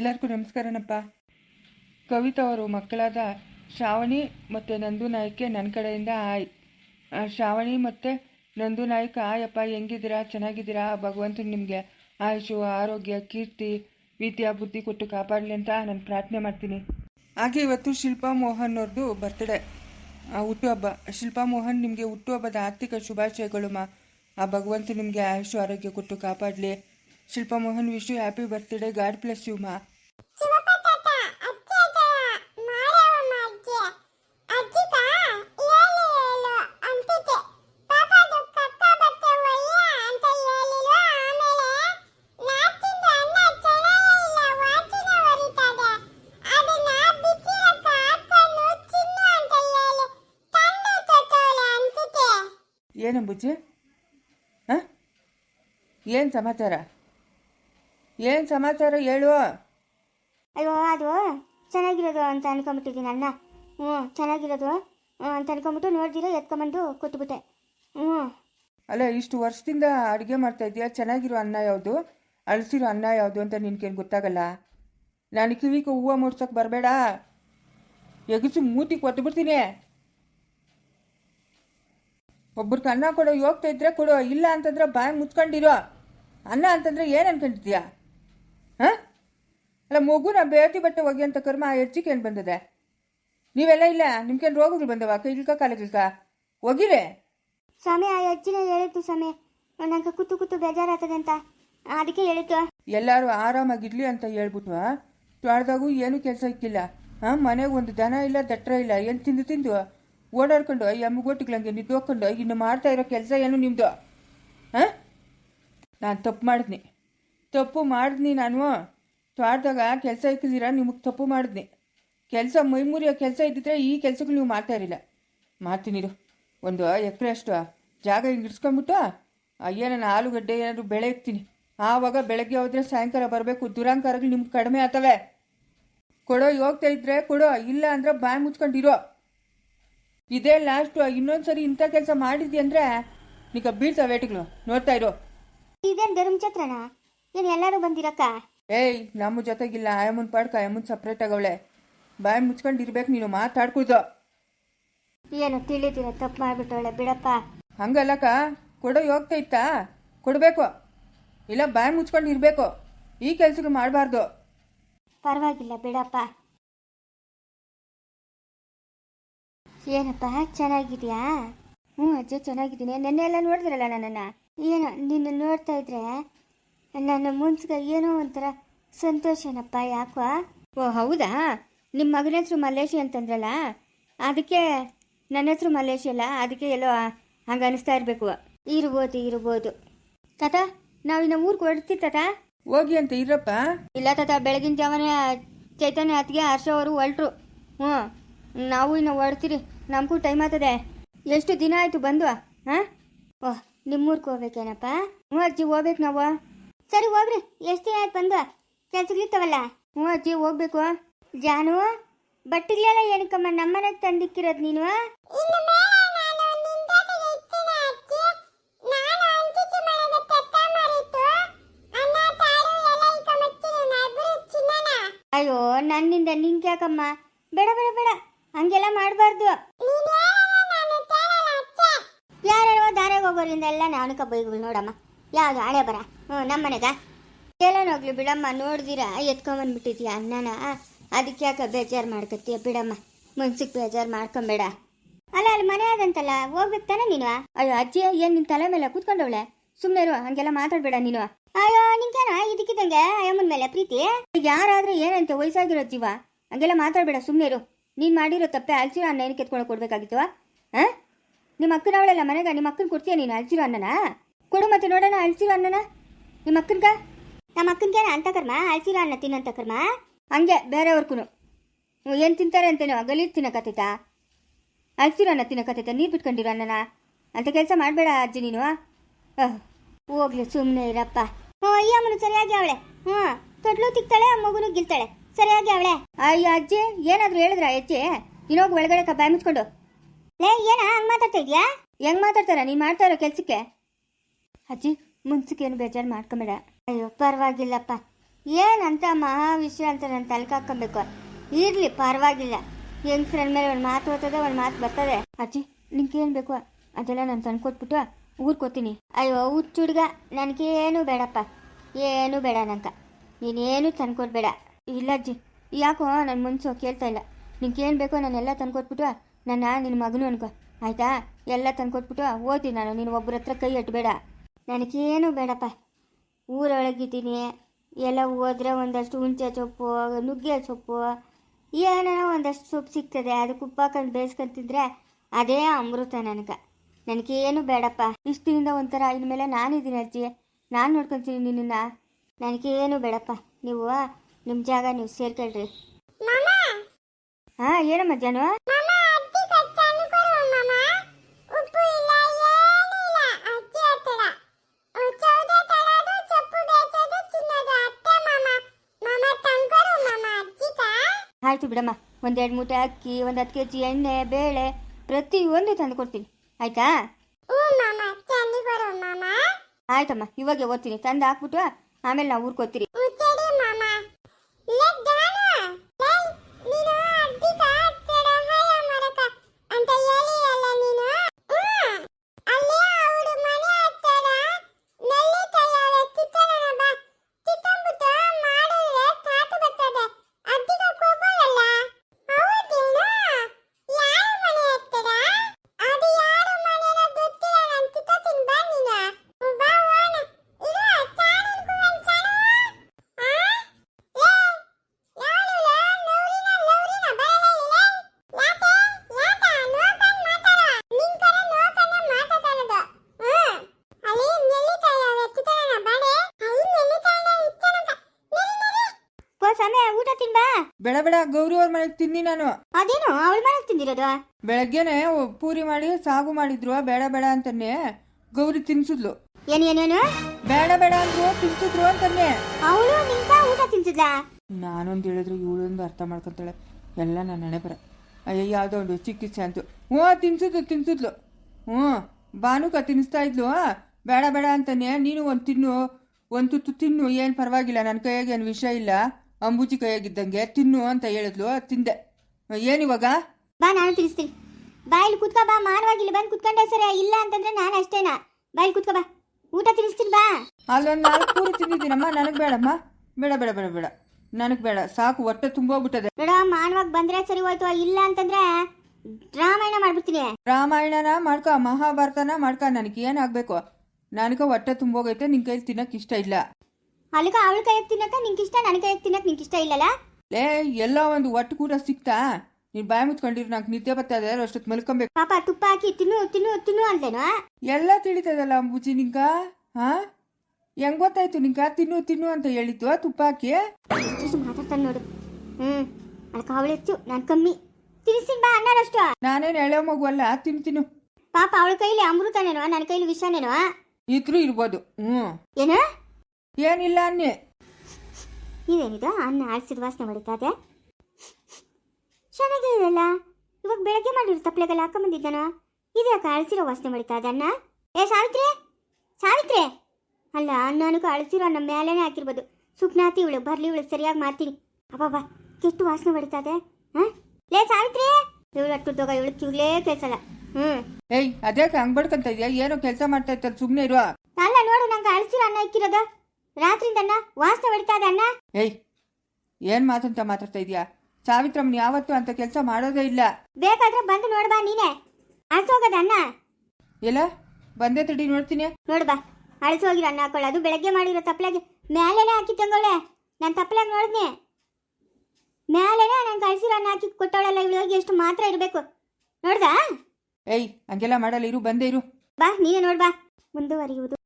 ಎಲ್ಲರಿಗೂ ನಮಸ್ಕಾರನಪ್ಪ. ಕವಿತಾ ಅವರು ಮಕ್ಕಳಾದ ಶ್ರಾವಣಿ ಮತ್ತು ನಂದು ನಾಯ್ಕೆ ನನ್ನ ಕಡೆಯಿಂದ ಆಯ್. ಶ್ರಾವಣಿ ಮತ್ತು ನಂದು ನಾಯ್ಕ ಆಯಪ್ಪ, ಹೆಂಗಿದ್ದೀರಾ? ಚೆನ್ನಾಗಿದ್ದೀರಾ? ಭಗವಂತನ ನಿಮಗೆ ಆಯುಷು, ಆರೋಗ್ಯ, ಕೀರ್ತಿ, ವಿದ್ಯಾ, ಬುದ್ಧಿ ಕೊಟ್ಟು ಕಾಪಾಡಲಿ ಅಂತ ನಾನು ಪ್ರಾರ್ಥನೆ ಮಾಡ್ತೀನಿ. ಹಾಗೆ ಇವತ್ತು ಶಿಲ್ಪಾ ಮೋಹನ್ ಅವ್ರದ್ದು ಬರ್ತ್ಡೇ ಹುಟ್ಟುಹಬ್ಬ ಶಿಲ್ಪಾ ಮೋಹನ್ ನಿಮಗೆ ಹುಟ್ಟುಹಬ್ಬದ ಆರ್ಥಿಕ ಶುಭಾಶಯಗಳು ಮಾ. ಆ, ಭಗವಂತ ನಿಮಗೆ ಆಯುಷು, ಆರೋಗ್ಯ ಕೊಟ್ಟು ಕಾಪಾಡಲಿ. Shilpa Mohan wish you happy birthday God bless you ಮಾ. ಏನು ಬುಜ್ಜಿ? ಹಾಂ? ಏನು ಸಮಾಚಾರ? ಏನು ಸಮಾಚಾರ ಹೇಳು? ಅಯ್ಯೋ, ಅದು ಚೆನ್ನಾಗಿರೋದು ಅಂತ ಅನ್ಕೊಂಬಿಟ್ಟಿದ್ದೀನಿ ಅಣ್ಣ. ಹ್ಞೂ, ಚೆನ್ನಾಗಿರೋದು ಅಂತ ಅನ್ಕೊಂಬಿಟ್ಟು ನೋಡ್ದಿರ ಎತ್ಕೊಂಬಂದು ಕೂತ್ಬಿಟ್ಟೆ. ಹ್ಞೂ. ಅಲ್ಲ, ಇಷ್ಟು ವರ್ಷದಿಂದ ಅಡುಗೆ ಮಾಡ್ತಾ ಇದೆಯಾ ಚೆನ್ನಾಗಿರೋ ಅನ್ನ ಯಾವುದು? ಅಳಿಸಿರೋ ಅನ್ನ ಯಾವುದು ಅಂತ ನಿನ್ಗೇನು ಗೊತ್ತಾಗಲ್ಲ? ನಾನು ಕಿವಿಗೆ ಹೂವು ಮುಡ್ಸೋಕೆ ಬರಬೇಡ. ಎಗಸು ಮೂತಿ ಕೊಟ್ಬಿಡ್ತೀನಿ ಒಬ್ರಿಗೆ ಅನ್ನ ಕೊಡೋ ಹೋಗ್ತಾ ಇದ್ರೆ ಕೊಡೋ, ಇಲ್ಲ ಅಂತಂದ್ರೆ ಬಾಯಿ ಮುಚ್ಕೊಂಡಿರೋ. ಅನ್ನ ಅಂತಂದ್ರೆ ಏನು ಅನ್ಕೊಂಡಿದ್ಯಾ ಹಾಂ? ಅಲ್ಲ ಮಗು ನಾ ಬೇತಿ ಬಟ್ಟೆ ಒಗೆಯಂತ ಕರ್ಮ ಆ ಹೆಚ್ಚಿಗೆ ಏನು ಬಂದಿದೆ? ನೀವೆಲ್ಲ ಇಲ್ಲ ನಿಮ್ಗೇನು ರೋಗಗಳು ಬಂದವ? ಕೈಗಿಲ್ಕ ಕಾಲಗಿಲ್ಕ ಒಗಿರೆ. ಸ್ವಾಮಿ ಆ ಅಜ್ಜಿನ ಹೇಳಿತು ಸ್ವಾಮಿ. ನಂಗೆ ಕೂತು ಕೂತು ಬೇಜಾರಾಗ್ತದೆ ಅಂತ. ಅದಕ್ಕೆ ಹೇಳಿತ್ತು ಎಲ್ಲರೂ ಆರಾಮಾಗಿರ್ಲಿ ಅಂತ ಹೇಳ್ಬಿಟ್ಟು ತೊಳೆದಾಗೂ ಏನು ಕೆಲಸ ಇಕ್ಕಿಲ್ಲ. ಹಾಂ ಮನೆಗೆ ಒಂದು ದನ ಇಲ್ಲ ದಟ್ರ ಇಲ್ಲ ಏನು ತಿಂದು ತಿಂದು? ಓಡಾಡ್ಕೊಂಡು ಎಮ್ಮಗೋಟಿಗ್ಲಂಗೆ ನಿಂತ್ಕೊಂಡು ಇನ್ನು ಮಾಡ್ತಾ ಇರೋ ಕೆಲಸ ಏನು ನಿಮ್ಮದು ಹಾಂ ನಾನು ತಪ್ಪು ಮಾಡಿದ್ನಿ. ತಪ್ಪು ಮಾಡಿದ್ನಿ ನಾನು. ತೋಟದಾಗ ಕೆಲಸ ಇಕ್ಕಿದ್ದೀರಾ ನಿಮಗೆ ತಪ್ಪು ಮಾಡಿದ್ನಿ. ಕೆಲಸ ಮೈಮುರಿಯೋ ಕೆಲಸ ಇದ್ದಿದ್ರೆ ಈ ಕೆಲಸಕ್ಕೆ ನೀವು ಮಾಡ್ತಾ ಇರಲಿಲ್ಲ. ಮಾಡ್ತೀನಿರು ಒಂದು ಎಕರೆ ಅಷ್ಟು ಜಾಗ ಹಿಂಗೆ ಇಡ್ಸ್ಕೊಂಬಿಟ್ಟು ನಾನು ಆಲೂಗಡ್ಡೆ ಏನಾದರೂ ಬೆಳೆ ಇಕ್ತೀನಿ. ಆವಾಗ ಬೆಳಗ್ಗೆ ಹೋದ್ರೆ ಸಾಯಂಕಾಲ ಬರಬೇಕು, ದುರಾಂಕಾರಗಳು ನಿಮ್ಗೆ ಕಡಿಮೆ ಆಗ್ತವೆ. ಕೊಡೋ ಹೋಗ್ತಾ ಇದ್ರೆ ಕೊಡೋ, ಇಲ್ಲ ಅಂದ್ರೆ ಬಾಯಿ ಮುಚ್ಕೊಂಡಿರೋ ಇದೇ ಲಾಸ್ಟು ಇನ್ನೊಂದ್ಸರಿ ಇಂಥ ಕೆಲಸ ಮಾಡಿದ್ದಿ ಅಂದರೆ ನಿಗ ಬೀಳ್ತಾವೆ ವೇಟಿಗಳು. ನೋಡ್ತಾ ಇರೋ. ಇದೇನು ಚತ್ರಣ ಏನು ಎಲ್ಲರೂ ಬಂದಿರಕ್ಕ? ಏಯ್ ನಮ್ಮ ಜೊತೆಗಿಲ್ಲ ಆಯಮ್ಮನ ಪಾಡ್ಕ ಆಯಮ್ಮನ್ ಸಪ್ರೇಟ್ ಆಗವಳೆ. ಬಾಯಿ ಮುಚ್ಕೊಂಡು ಇರ್ಬೇಕು ನೀನು ಮಾತಾಡ್ಕೊಳ್ದು ಏನು ತಿಳಿದಿರ ತಪ್ಪು ಮಾಡಿಬಿಟ್ಟವಳೆ ಬಿಡಪ್ಪ. ಹಂಗಲ್ಲಕ್ಕ ಕೊಡೋ ಹೋಗ್ತಾ ಇತ್ತಾ? ಕೊಡಬೇಕು. ಇಲ್ಲ ಬಾಯ್ ಮುಚ್ಕೊಂಡು ಇರಬೇಕು. ಈ ಕೆಲಸಗಳು ಮಾಡಬಾರ್ದು. ಪರವಾಗಿಲ್ಲ ಬಿಡಪ್ಪ. ಏನಪ್ಪ ಚೆನ್ನಾಗಿದ್ಯಾ? ಹ್ಞೂ ಅಜ್ಜ ಚೆನ್ನಾಗಿದ್ದೀನಿ. ನೆನ್ನೆ ಎಲ್ಲ ನೋಡಿದ್ರಲ್ಲ ನನ್ನನ್ನು? ಏನು ನಿನ್ನ ನೋಡ್ತಾ ಇದ್ರೆ? ನನ್ನ ಮುನ್ಸ್ಗೆ ಏನೋ ಒಂಥರ ಸಂತೋಷನಪ್ಪ ಯಾಕೋ? ಓ ಹೌದಾ? ನಿಮ್ಮ ಮಗನ ಹೆಸರು ಮಲ್ಲೇಶಿ ಅಂತಂದ್ರಲ್ಲ? ಅದಕ್ಕೆ ನನ್ನ ಹೆಸರು ಮಲ್ಲೇಶಿ ಅಲ್ಲ ಅದಕ್ಕೆ ಎಲ್ಲೋ ಹಂಗೆ ಅನಿಸ್ತಾ ಇರಬೇಕು. ಇರ್ಬೋದು ಇರ್ಬೋದು. ತಾತ ನಾವು ನಾವಿನ್ನ ಊರಿಗೆ ಹೊರಡ್ತೀವಿ ತಾತ. ಹೋಗಿ ಅಂತ ಇರಪ್ಪ. ಇಲ್ಲ ತಾತ ಬೆಳಗಿನ ಜಾವನೇ ಚೈತನ್ಯ ಅತ್ತಿಗೆ ಹರ್ಷ ಅವರು ಹೊರಟ್ರು. ಹ್ಞೂ ನಾವು ಇನ್ನು ಹೊರಡ್ತೀರಿ ನಮಗೂ ಟೈಮ್ ಆಗ್ತದೆ ಎಷ್ಟು ದಿನ ಆಯಿತು ಬಂದು ಹಾಂ? ಓಹ್ ನಿಮ್ಮೂರ್ಗೆ ಹೋಗ್ಬೇಕೇನಪ್ಪ? ಹ್ಞೂ ಅಜ್ಜಿ ಹೋಗ್ಬೇಕು ನಾವು. ಸರಿ ಹೋಗ್ರಿ ಎಷ್ಟು ದಿನ ಆಯ್ತು ಬಂದು? ಕೆಲ್ಸಗಳಿರ್ತಾವಲ್ಲ ಹ್ಞೂ ಅಜ್ಜಿ ಹೋಗ್ಬೇಕು. ಜಾನು ಬಟ್ಟೆಗಳೆಲ್ಲ ಏನಕ್ಕಮ್ಮ ನಮ್ಮನೆ ತಂದಿಕ್ಕಿರೋದು ನೀನು? ಅಯ್ಯೋ ನನ್ನಿಂದ ನಿಂಗೆ ಯಾಕಮ್ಮ? ಬೇಡ ಬೇಡ ಬೇಡ. ಹಂಗೆಲ್ಲ ಮಾಡಬಾರ್ದು. ಯಾರ್ಯಾರೋ ದಾರಾಗ ಹೋಗೋರಿಂದ ಎಲ್ಲ ನಾನು ಬೈಗಳು ನೋಡಮ್ಮ. ಯಾವುದು ಹಣೆ ಬರ? ಹ್ಞೂ ನಮ್ಮನೆಗ ಎಲ್ಲೋಗ್ಲಿ ಬಿಡಮ್ಮ, ನೋಡ್ದಿರಾ? ಎತ್ಕೊಂಬಂದ್ಬಿಟ್ಟಿದ್ಯಾ ಅನ್ನನ? ಅದಕ್ಕೆ ಯಾಕೆ ಬೇಜಾರು ಮಾಡ್ಕತ್ತೀಯ ಬಿಡಮ್ಮ? ಮನ್ಸಿಗೆ ಬೇಜಾರು ಮಾಡ್ಕೊಂಬೇಡ. ಅಲ್ಲ, ಅಲ್ಲಿ ಮನೆ ಆದಂತಲ್ಲ ಹೋಗ್ಬೇಕು ತಾನೆ ನೀನು? ಅಯ್ಯೋ ಅಜ್ಜಿ ಏನು ನಿನ್ನ ತಲೆ ಮೇಲೆ ಕೂತ್ಕೊಂಡವಳೆ? ಸುಮ್ಮನೆ ಇರು, ಹಂಗೆಲ್ಲ ಮಾತಾಡ್ಬೇಡ ನೀನು. ಅಯ್ಯೋ, ನಿಂಗೇನ ಇದಕ್ಕಿದ್ದಂಗೆ ಅಯ್ಯಮ್ಮನ ಮೇಲೆ ಪ್ರೀತಿ? ಯಾರಾದ್ರೆ ಏನಂತೆ ವಯಸ್ಸಾಗಿರೋ ಜೀವ? ಹಂಗೆಲ್ಲ ಮಾತಾಡ್ಬೇಡ ಸುಮ್ಮನೆ ಇರು. ನೀನು ಮಾಡಿರೋ ತಪ್ಪೆ ಅಲ್ಸಿರೋ ಅನ್ನ ಏನಕ್ಕೆ ಎತ್ಕೊಂಡು ಕೊಡ್ಬೇಕಾಗಿತ್ತು ಹಾಂ ನಿಮ್ಮ ಅಕ್ಕನ ಮನೆಗೆ ಮನೆಗ ನಿಮ್ಮ ಅಕ್ಕನ ಕೊಡ್ತೀಯ ನೀನು ಅಲ್ಸಿರೋ ಅನ್ನನ? ಕೊಡು ಮತ್ತೆ ನೋಡೋಣ ಅಳ್ಸಿರೋ ಅನ್ನನ. ನಿಮ್ಮ ಅಕ್ಕನ್ಗ? ನಮ್ಮ ಅಕ್ಕನ್ಗೆ ಅಂತ ಕರ್ಮ? ಅಳ್ಸಿರೋ ಅನ್ನ ತಿನ್ನಂತ ಕರ್ಮ? ಹಂಗೆ ಬೇರೆಯವ್ರಿಗೂ ಏನು ತಿಂತಾರೆ ಅಂತೇನೋ ಗಲೀಜು ತಿನ್ನಕತ್ತೈತಾ ಅಳ್ಸಿರೋ ಅನ್ನ ತಿನ್ನಕತ್ತೈತಾ ನೀರು ಬಿಟ್ಕೊಂಡಿರೋ ಅನ್ನನ? ಅಂತ ಕೆಲಸ ಮಾಡಬೇಡ ಅಜ್ಜಿ ನೀನು. ಅಹ್, ಹೋಗ್ಲಿ ಸುಮ್ಮನೆ ಇರಪ್ಪ. ಹ್ಞೂ ಈ ಅಮ್ಮನು ಸರಿಯಾಗಿ ಅವಳೆ. ಹ್ಞೂ ತೊಟ್ಲು ತಿಕ್ತಾಳೆ ಆ ಮಗುನು ಗಿಲ್ತಾಳೆ. ಸರಿಯಾಗಿ ಅವಳೆ. ಅಯ್ಯೋ ಅಜ್ಜಿ ಏನಾದರೂ ಹೇಳಿದ್ರ ಅಜ್ಜಿ? ನೀನೋಗಿ ಒಳಗಡೆ ಕಬ್ಬಾಯ ಬಾಯಿ ಮುಚ್ಕೊಂಡು. ಲೇ ಏನ ಹಂಗೆ ಮಾತಾಡ್ತಾ ಇದೆಯಾ? ಹೆಂಗೆ ಮಾತಾಡ್ತಾರ? ನೀನು ಮಾಡ್ತಾ ಇರೋ ಕೆಲ್ಸಕ್ಕೆ? ಅಜ್ಜಿ ಮುನ್ಸಕ್ಕೆ ಏನು ಬೇಜಾರು ಮಾಡ್ಕೊಂಬೇಡ. ಅಯ್ಯೋ, ಪರವಾಗಿಲ್ಲಪ್ಪ. ಏನಂತ ಮಹಾ ವಿಷಯ ಅಂತ ನಾನು ತಲೆಗೆ ಹಾಕೊಬೇಕು ಇರಲಿ, ಪರವಾಗಿಲ್ಲ. ಹೆಂಗ್ಸ್ರ ಮೇಲೆ ಒಂದು ಮಾತು ಓದ್ತದೆ, ಒಂದು ಮಾತು ಬರ್ತದೆ. ಅಜ್ಜಿ, ನಿಂಗೆ ಏನು ಬೇಕು? ಅದೆಲ್ಲ ನಾನು ತಂದ್ಕೊಟ್ಬಿಟ್ಟು ಊರ್ಕೋತೀನಿ ಅಯ್ಯೋ ಹುಚ್ಚುಡ್ಗ ನನಗೇನು ಬೇಡಪ್ಪ. ಏನು ಬೇಡ ನಂಕ ನೀನೇನು ತಂದ್ಕೊಡ್ಬೇಡ ಇಲ್ಲ ಅಜ್ಜಿ, ಯಾಕೋ ನನ್ನ ಮುನ್ಸು ಕೇಳ್ತಾ ಇಲ್ಲ. ನಿಂಗೇನು ಬೇಕೋ ನಾನೆಲ್ಲ ತಂದ್ಕೊಟ್ಬಿಟ್ಟು ನನ್ನ ನಿನ್ನ ಮಗನು ಅನ್ಕೋ. ಆಯ್ತಾ? ಎಲ್ಲ ತಂದ್ಕೊಟ್ಬಿಟ್ಟು ಓದಿ ನಾನು, ನೀನು ಒಬ್ಬರ ಹತ್ರ ಕೈ ಅಟ್ಬೇಡ ನನಗೇನು ಬೇಡಪ್ಪ. ಊರೊಳಗಿದ್ದೀನಿ. ಎಲ್ಲ ಹೋದ್ರೆ ಒಂದಷ್ಟು ಹುಂಚೆ ಸೊಪ್ಪು ನುಗ್ಗೆ ಸೊಪ್ಪು ಏನೋ ಒಂದಷ್ಟು ಸೊಪ್ಪು ಸಿಗ್ತದೆ. ಅದಕ್ಕೆ ಉಪ್ಪು ಹಾಕೊಂಡು ಬೇಯಿಸ್ಕೊಂಡು ತಿಂದರೆ ಅದೇ ಅಮೃತ ನನಗೆ. ನನಗೇನು ಬೇಡಪ್ಪ. ಇಷ್ಟಿನಿಂದ ಒಂಥರ ಇನ್ಮೇಲೆ ನಾನಿದ್ದೀನಿ ಅಜ್ಜಿ. ನಾನು ನೋಡ್ಕೊತೀನಿ ನಿನ್ನನ್ನು. ನನಗೇನು ಬೇಡಪ್ಪ. ನೀವು ನಿಮ್ಮ ಜಾಗ ನೀವು ಸೇರ್ಕೊಳ್ರಿ. ಹಾಂ ಏನಮ್ಮ ಜಾನು? ಆಯ್ತು ಬಿಡಮ್ಮ. ಒಂದೆರಡು ಮೂಟೆ ಅಕ್ಕಿ ಒಂದು ಹತ್ತು ಕೆ ಜಿ ಎಣ್ಣೆ ಬೇಳೆ ಪ್ರತಿಯೊಂದು ತಂದು ಕೊಡ್ತೀನಿ. ಆಯ್ತಾ? ಆಯ್ತಮ್ಮ ಇವಾಗೆ ಓದ್ತೀನಿ. ತಂದು ಹಾಕ್ಬಿಟ್ಟು ಆಮೇಲೆ ನಾವು ಊರ್ಕೋತೀರಿ ಬೇಡ ಗೌರಿ ಅವ್ರ ಮನೆಗೆ ತಿನ್ನಿ ನಾನು. ಅದೇನು? ಅವಳ ಮನೆಗೆ ತಿಂದಿರೋದು? ಬೆಳಗ್ಗೆನೆ ಪೂರಿ ಮಾಡಿ ಸಾಗು ಮಾಡಿದ್ರು ಬೇಡ ಬೇಡ ಅಂತಾನೆ ಗೌರಿ ತಿನ್ಸಿದ್ಲು. ಏನು ಏನೇನು ಬೇಡ ಬೇಡ ಅಂದ್ರು ತಿನ್ಸಿದ್ರು ಅಂತಾನೆ ಅವಳು ನಿಂತ ಊಟ ತಿನ್ಸಿದ್ಲ? ನಾನೊಂದು ಹೇಳಿದ್ರು ಇವಳೊಂದು ಅರ್ಥ ಮಾಡ್ಕೊಂತಾಳೆ. ಎಲ್ಲ ನನ್ನ ನೆನಪರ ಅಯ್ಯ ಯಾವುದೋ ಒಂದು ಚಿಕಿತ್ಸೆ ಅಂತು. ಹ್ಞೂ ತಿನ್ಸಿದ್ಲು ತಿನ್ಸಿದ್ಲು. ಹ್ಞೂ ಭಾನುಕ ತಿನ್ನಿಸ್ತಾ ಇದ್ಲು. ಬೇಡ ಬೇಡ ಅಂತಾನೆ ನೀನು ಒಂದು ತಿನ್ನು ಒಂದು ತುತ್ತು ತಿನ್ನು. ಏನು ಪರವಾಗಿಲ್ಲ ನನ್ನ ಕೈಯಾಗೇನು ಏನು ವಿಷಯ ಇಲ್ಲ. ಅಂಬೂಜಿ ಕೈಯಾಗಿದ್ದಂಗೆ ತಿನ್ನು ಅಂತ ಹೇಳಿದ್ಲು ತಿಂದೆ. ಏನಿವಾಗ ಬಾ ನಾನು ತಿನ್ನಿಸ್ತೀನಿ ಬಾಯಲ್ಲಿ ಕುತ್ಕೋ ಬಾ ಮಾನವಾಗಿಲ್ಲ ಬಂದು ಕುತ್ಕೊಂಡೆ ಸರಿ ಇಲ್ಲ ಅಂತಂದ್ರೆ ನಾನು ಅಷ್ಟೇನಾ? ಬಾಯಲ್ಲಿ ಕುತ್ಕೋ ಬಾ. ಊಟ ತಿನ್ನಿಸ್ತೀನಿ ಬಾ. ಅಲ್ಲೊಂದು ನಾಲ್ಕು ಪೂರಿ ತಿಂದಿದ್ದೀನಮ್ಮ ನನಗೆ ಬೇಡಮ್ಮ. ಬೇಡ ಬೇಡ ಬೇಡ ಬೇಡ. ನನಗೆ ಬೇಡ ಸಾಕು ಹೊಟ್ಟೆ ತುಂಬೋಗ್ಬಿಟ್ಟದೆ ಬೇಡ ಮಾನವಾಗಿ ಬಂದ್ರೆ ಸರಿ ಹೋಯ್ತು ಇಲ್ಲ ಅಂತಂದ್ರೆ ರಾಮಾಯಣ ಮಾಡ್ಬಿಡ್ತೀನಿ. ರಾಮಾಯಣನ ಮಾಡ್ಕೊ ಮಹಾಭಾರತನ ಮಾಡ್ಕೊ ನನಗೆ ಏನಾಗಬೇಕು ನನಗೆ ಹೊಟ್ಟೆ ತುಂಬೋಗೈತೆ ನಿನ್ನ ಕೈಲಿ ತಿನ್ನೋಕೆ ಇಷ್ಟ ಇಲ್ಲ. ಅಲ್ಲಿಗ ಅವಳ ಕೈಯಾಗ ತಿನ್ನಕ ನಿಂಗೆ ಇಷ್ಟ? ನನ್ನ ಕೈಯಾಗ ತಿನ್ನಕ್ ನಿಂಗೆ ಇಷ್ಟ ಇಲ್ಲಲ್ಲ? ಲೇ ಎಲ್ಲೋ ಒಂದು ಒಟ್ಟು ಕೂಡ ಸಿಕ್ತಾ? ನೀನ್ ಬಾಯಿ ಮುಚ್ಕೊಂಡಿರು ನಂಗೆ ನಿದ್ದೆ ಬರ್ತಾ ಇದೆ ಅಷ್ಟೊತ್ತು ಮಲ್ಕೊಬೇಕು. ಪಾಪ ತುಪ್ಪ ಹಾಕಿ ತಿನ್ನು ತಿನ್ನು ತಿನ್ನು ಅಂದ್ಲೇನು? ಎಲ್ಲ ತಿಳಿತದಲ್ಲ ಅಂಬುಜಿ ನಿಂಕ ಹಾ? ಹೆಂಗ್ ಗೊತ್ತಾಯ್ತು ನಿಂಕ ತಿನ್ನು ತಿನ್ನು ಅಂತ ಹೇಳಿದ್ದು ತುಪ್ಪ ಹಾಕಿ? ಎಷ್ಟು ಮಾತಾಡ್ತಾನೆ ನೋಡು. ಹ್ಮ್ ಅದಕ್ಕೆ ಅವಳು ಹೆಚ್ಚು ನಾನು ಕಮ್ಮಿ. ತಿನ್ನಿಸ್ತೀನಿ ಬಾ ಅನ್ನೋರಷ್ಟು ನಾನೇನು ಎಳೆ ಮಗು ಅಲ್ಲ ತಿನ್ನು ತಿನ್ನು. ಪಾಪ ಅವಳ ಕೈಲಿ ಅಮೃತನೇನೋ? ನನ್ನ ಕೈಲಿ ವಿಷನೇನೋ? ಇದ್ರೂ ಇರ್ಬೋದು. ಹ್ಮ್. ಏನು? ಏನಿಲ್ಲ ಅನ್ನಿ. ಇದೇನಿದು ಅನ್ನ ಆಡ್ಸಿದ ವಾಸನೆ ಹೊಡಿತಾ ಇದೆ? ಇರಲ್ಲ. ಇವಾಗ ಬೆಳಗ್ಗೆ ಮಾಡಿರೋ ತಪ್ಪಲೆಗೆಲ್ಲ ಹಾಕೊಂಬಂದಿದ್ದಾನ ಇದ್ಯಾಕೆ ಅಳಿಸಿರೋ ವಾಸನೆ ಹೊಡಿತಾ ಇದೆ ಅನ್ನ? ಏ ಸಾವಿತ್ರಿ! ಸಾವಿತ್ರಿ! ಅಲ್ಲ ಅನ್ನನೂ ಅಳಿಸಿರೋ ಅನ್ನ ಮೇಲೇನೆ ಹಾಕಿರ್ಬೋದು. ಸುಪ್ನಾತಿ ಇವಳು ಬರ್ಲಿ ಇವಳು ಸರಿಯಾಗಿ ಮಾಡ್ತೀನಿ ಅಬ್ಬಬ್ಬ ಕೆಟ್ಟು ವಾಸನೆ ಹೊಡಿತಾ ಇದೆ. ಹಾಂ? ಲೇ ಸಾವಿತ್ರಿ! ಇವಳು ಅಟ್ಟುದೋಗ ಇವಳು ಕಿವ್ಲೇ ಕೇಳ್ಸಲ್ಲ. ಹ್ಞೂ ಏಯ್ ಅದ್ಯಾಕೆ ಹಂಗ್ ಬಡ್ಕಂತ ಇದೆಯಾ? ಏನೋ ಕೆಲಸ ಮಾಡ್ತಾ ಇರ್ತಾರೆ ಸುಮ್ಮನೆ ಇರುವ. ಅಲ್ಲ ನೋಡು ನಂಗೆ ಅಳಿಸಿರೋ ಅನ್ನ ಇಕ್ಕಿರೋದು. ರಾತ್ರಿಯಿಂದ ಅಣ್ಣ ವಾಸನೆ ಹೊಡಿತಾ ಇದೆ ಅಣ್ಣ? ಏಯ್ ಏನು ಮಾತಂತ ಮಾತಾಡ್ತಾ ಇದೀಯಾ? ಸಾವಿತ್ರಮ್ಮನ ಯಾವತ್ತು ಅಂತ ಕೆಲಸ ಮಾಡೋದೇ ಇಲ್ಲ. ಬೇಕಾದ್ರೆ ಬಂದು ನೋಡ್ಬಾ ನೀನೆ. ಅಳ್ಸೋಗದ ಅಣ್ಣ? ಎಲ್ಲ? ಬಂದೆ ತಡಿ ನೋಡ್ತೀನಿ. ನೋಡ್ಬಾ ಅಳಿಸೋಗಿರೋ ಅಣ್ಣ ಹಾಕೊಳ್ಳ ಅದು ಬೆಳಗ್ಗೆ ಮಾಡಿರೋ ತಪ್ಪಲಾಗಿ ಮೇಲೇನೆ ಹಾಕಿ ತಂಗೊಳ್ಳೆ. ನಾನು ತಪ್ಪಲಾಗಿ ನೋಡಿದ್ನೆ. ಮೇಲೇನೆ ನಂಗೆ ಕಳ್ಸಿರ ಅಣ್ಣ ಹಾಕಿ ಕೊಟ್ಟವಳಲ್ಲ ಇಳಿಯೋಗಿ ಎಷ್ಟು ಮಾತ್ರ ಇರಬೇಕು. ನೋಡ್ದಾ? ಏಯ್ ಹಂಗೆಲ್ಲ ಮಾಡಲ್ಲ ಇರು ಬಂದೇ ಇರು. ಬಾ ನೀನೇ ನೋಡ್ಬಾ ಮುಂದುವರಿಯುವುದು.